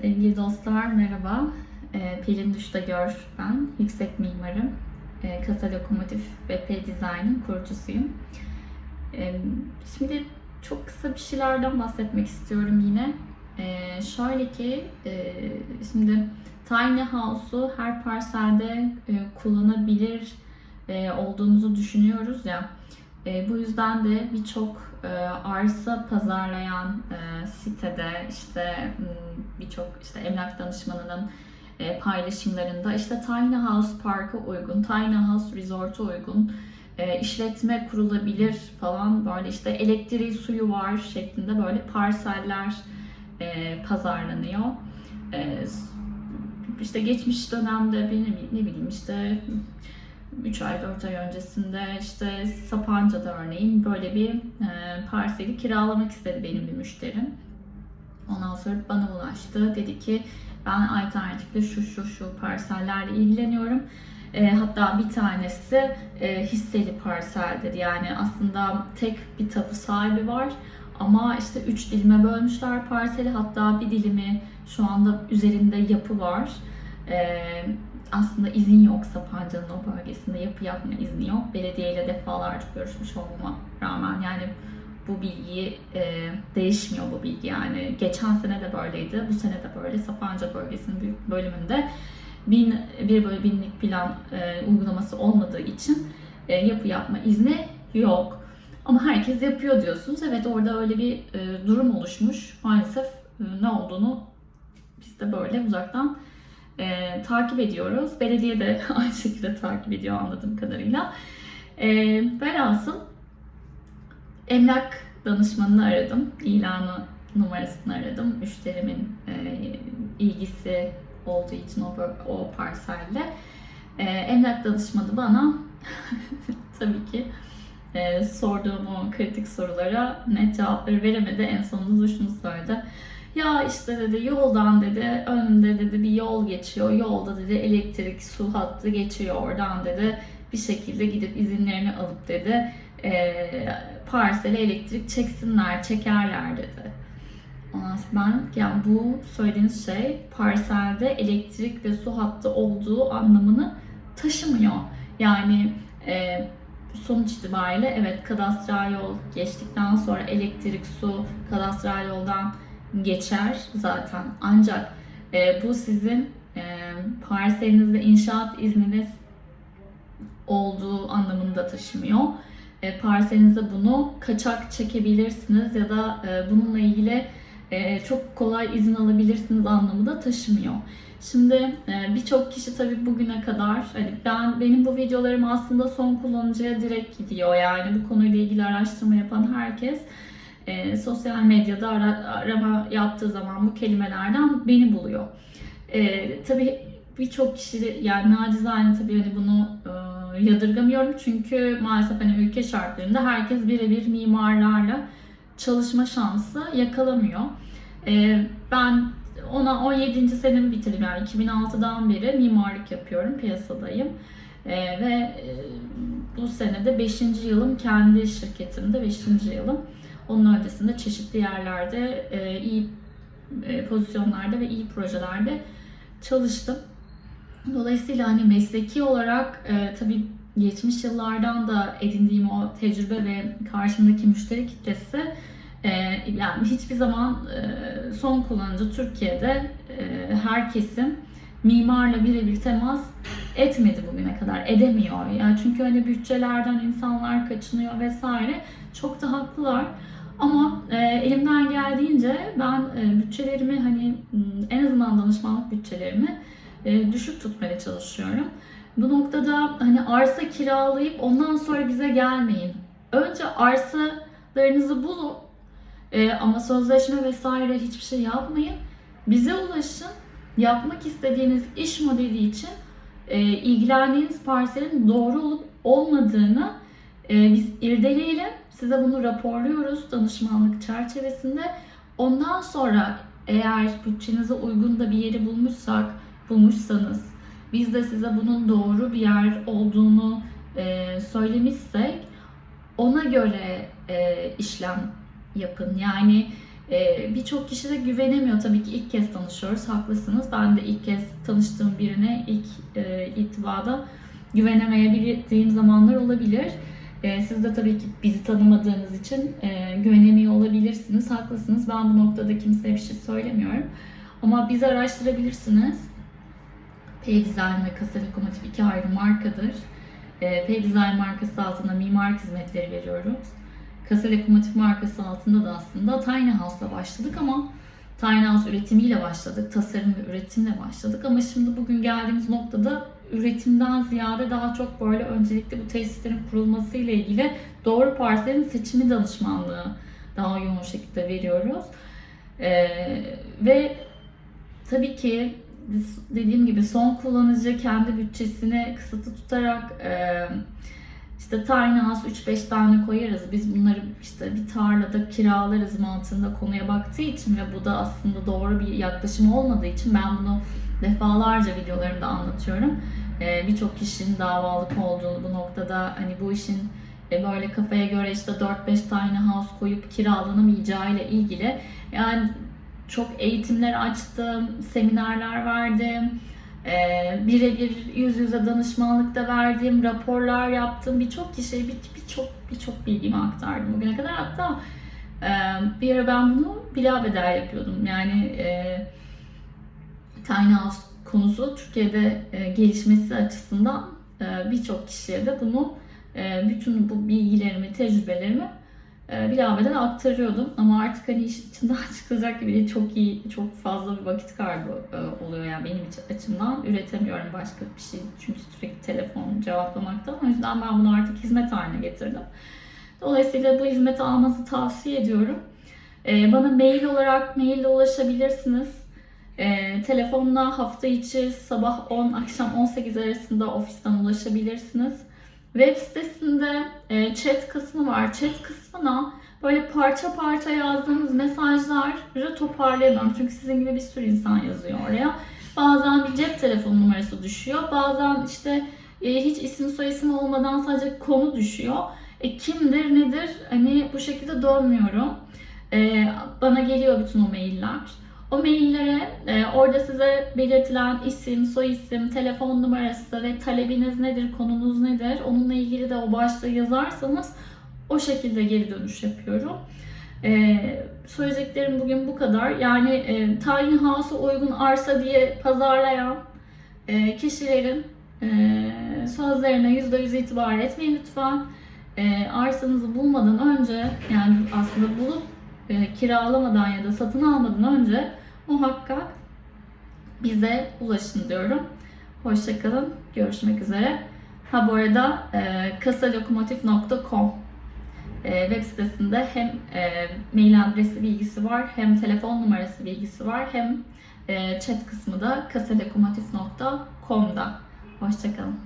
Sevgili dostlar merhaba. Ee, Pelin Düştagör ben. Yüksek mimarım. Ee, Kasa Lokomotif ve P Design'in kurucusuyum. Ee, Şimdi çok kısa bir şeylerden bahsetmek istiyorum yine. Şöyle ki e, şimdi Tiny House'u her parselde e, kullanabilir e, olduğumuzu düşünüyoruz ya. E, bu yüzden de birçok e, arsa pazarlayan e, sitede işte birçok işte emlak danışmanının e, paylaşımlarında işte Tiny House Park'a uygun, Tiny House Resort'a uygun e, işletme kurulabilir falan böyle işte elektriği suyu var şeklinde böyle parseller e, pazarlanıyor. E, işte geçmiş dönemde benim ne bileyim işte 3 ay 4 ay öncesinde işte Sapanca'da örneğin böyle bir e, parseli kiralamak istedi benim bir müşterim. Ondan sonra bana ulaştı. Dedi ki ben alternatifle şu şu şu parsellerle ilgileniyorum. E, hatta bir tanesi e, hisseli parsel. Yani aslında tek bir tapu sahibi var. Ama işte üç dilime bölmüşler parseli. Hatta bir dilimi şu anda üzerinde yapı var. E, aslında izin yok Sapanca'nın o bölgesinde yapı yapma izni yok. Belediyeyle defalarca görüşmüş olmama rağmen yani bu bilgi e, değişmiyor bu bilgi yani. Geçen sene de böyleydi, bu sene de böyle. Sapanca bölgesinin büyük bölümünde bin, bir böyle binlik plan e, uygulaması olmadığı için e, yapı yapma izni yok. Ama herkes yapıyor diyorsunuz. Evet orada öyle bir e, durum oluşmuş. Maalesef e, ne olduğunu biz de böyle uzaktan e, takip ediyoruz. Belediye de aynı şekilde takip ediyor anladığım kadarıyla. E, velhasıl emlak danışmanını aradım. İlanı numarasını aradım. Müşterimin e, ilgisi olduğu için o, o parselle. E, emlak danışmanı bana tabii ki e, sorduğum o kritik sorulara net cevapları veremedi. En sonunda şunu söyledi. Ya işte dedi yoldan dedi önünde dedi bir yol geçiyor. Yolda dedi elektrik su hattı geçiyor oradan dedi. Bir şekilde gidip izinlerini alıp dedi e, parsele elektrik çeksinler, çekerler dedi. Ondan sonra ben yani bu söylediğiniz şey parselde elektrik ve su hattı olduğu anlamını taşımıyor. Yani e, sonuç itibariyle evet kadastral yol geçtikten sonra elektrik, su kadastral yoldan geçer zaten. Ancak e, bu sizin e, parselinizde inşaat izniniz olduğu anlamında taşımıyor. E, parselinizde bunu kaçak çekebilirsiniz ya da e, bununla ilgili e, çok kolay izin alabilirsiniz anlamı da taşımıyor. Şimdi e, birçok kişi tabii bugüne kadar hani ben benim bu videolarım aslında son kullanıcıya direkt gidiyor. Yani bu konuyla ilgili araştırma yapan herkes e, sosyal medyada ara- arama yaptığı zaman bu kelimelerden beni buluyor. E, tabii birçok kişi yani nacizane tabii hani bunu e, yadırgamıyorum çünkü maalesef hani ülke şartlarında herkes birebir mimarlarla çalışma şansı yakalamıyor. E, ben ona 17. senemi bitirdim yani 2006'dan beri mimarlık yapıyorum, piyasadayım. E, ve e, bu sene de 5. yılım kendi şirketimde 5. yılım. Onun öncesinde çeşitli yerlerde e, iyi e, pozisyonlarda ve iyi projelerde çalıştım. Dolayısıyla hani mesleki olarak e, tabii geçmiş yıllardan da edindiğim o tecrübe ve karşımdaki müşteri kitlesi e, yani hiçbir zaman e, son kullanıcı Türkiye'de e, her kesim mimarla birebir temas etmedi bugüne kadar edemiyor. Yani çünkü hani bütçelerden insanlar kaçınıyor vesaire. Çok da haklılar. Ama e, elimden geldiğince ben e, bütçelerimi hani m, en azından danışmanlık bütçelerimi e, düşük tutmaya çalışıyorum. Bu noktada hani arsa kiralayıp ondan sonra bize gelmeyin. Önce arsalarınızı bulun e, ama sözleşme vesaire hiçbir şey yapmayın. Bize ulaşın. Yapmak istediğiniz iş modeli için e, ilgilendiğiniz parselin doğru olup olmadığını e, biz irdeleyelim. Size bunu raporluyoruz danışmanlık çerçevesinde. Ondan sonra eğer bütçenize uygun da bir yeri bulmuşsak, bulmuşsanız biz de size bunun doğru bir yer olduğunu e, söylemişsek ona göre e, işlem yapın. Yani E, Birçok kişi de güvenemiyor. Tabii ki ilk kez tanışıyoruz. Haklısınız. Ben de ilk kez tanıştığım birine ilk e, itibada güvenemeyebildiğim zamanlar olabilir. E, siz de tabii ki bizi tanımadığınız için e, güvenemiyor olabilirsiniz. Haklısınız. Ben bu noktada kimseye bir şey söylemiyorum. Ama bizi araştırabilirsiniz. P-Design ve Kasa Lokomotif iki ayrı markadır. E, P-Design markası altında mimarlık hizmetleri veriyoruz. Kasa Lokomotif markası altında da aslında Tiny House'la başladık ama Tiny House üretimiyle başladık. Tasarım ve üretimle başladık ama şimdi bugün geldiğimiz noktada üretimden ziyade daha çok böyle öncelikle bu tesislerin kurulması ile ilgili doğru parselin seçimi danışmanlığı daha yoğun şekilde veriyoruz. Ee, ve tabii ki dediğim gibi son kullanıcı kendi bütçesini kısıtlı tutarak e, işte tiny house 3-5 tane koyarız. Biz bunları işte bir tarlada kiralarız mantığında konuya baktığı için ve bu da aslında doğru bir yaklaşım olmadığı için ben bunu defalarca videolarımda anlatıyorum. Ee, Birçok kişinin davalık olduğunu bu noktada hani bu işin e, böyle kafaya göre işte 4-5 tane house koyup kiralanamayacağı ile ilgili yani çok eğitimler açtım, seminerler verdim, ee, birebir yüz yüze danışmanlıkta verdiğim, raporlar yaptım. Birçok kişiye birçok birçok bilgimi aktardım bugüne kadar. Hatta e, bir ara ben bunu bila bedel yapıyordum. Yani e, Tiny House konusu Türkiye'de e, gelişmesi açısından e, birçok kişiye de bunu e, bütün bu bilgilerimi, tecrübelerimi e, bilaveden aktarıyordum. Ama artık hani iş içinden çıkacak gibi değil. Çok iyi, çok fazla bir vakit kaybı e, oluyor yani benim açımdan. Üretemiyorum başka bir şey. Çünkü sürekli telefon cevaplamaktan. O yüzden ben bunu artık hizmet haline getirdim. Dolayısıyla bu hizmeti almanızı tavsiye ediyorum. E, bana mail olarak maille ulaşabilirsiniz. E, telefonla hafta içi sabah 10 akşam 18 arasında ofisten ulaşabilirsiniz. Web sitesinde e, chat kısmı var. Chat kısmına böyle parça parça yazdığınız mesajları toparlayamam. Çünkü sizin gibi bir sürü insan yazıyor oraya. Bazen bir cep telefonu numarası düşüyor. Bazen işte e, hiç isim soy isim olmadan sadece konu düşüyor. E, kimdir nedir hani bu şekilde dönmüyorum. E, bana geliyor bütün o mailler. O maillere e, orada size belirtilen isim, soy isim, telefon numarası ve talebiniz nedir, konunuz nedir onunla ilgili de o başlığı yazarsanız o şekilde geri dönüş yapıyorum. E, söyleyeceklerim bugün bu kadar. Yani e, tiny house'a uygun arsa diye pazarlayan e, kişilerin e, sözlerine %100 itibar etmeyin lütfen. E, arsanızı bulmadan önce yani aslında bulup e, kiralamadan ya da satın almadan önce muhakkak bize ulaşın diyorum. Hoşçakalın. Görüşmek üzere. Ha bu arada e, kasalokomotif.com e, web sitesinde hem e, mail adresi bilgisi var, hem telefon numarası bilgisi var, hem e, chat kısmı da kasalokomotif.com'da. Hoşçakalın.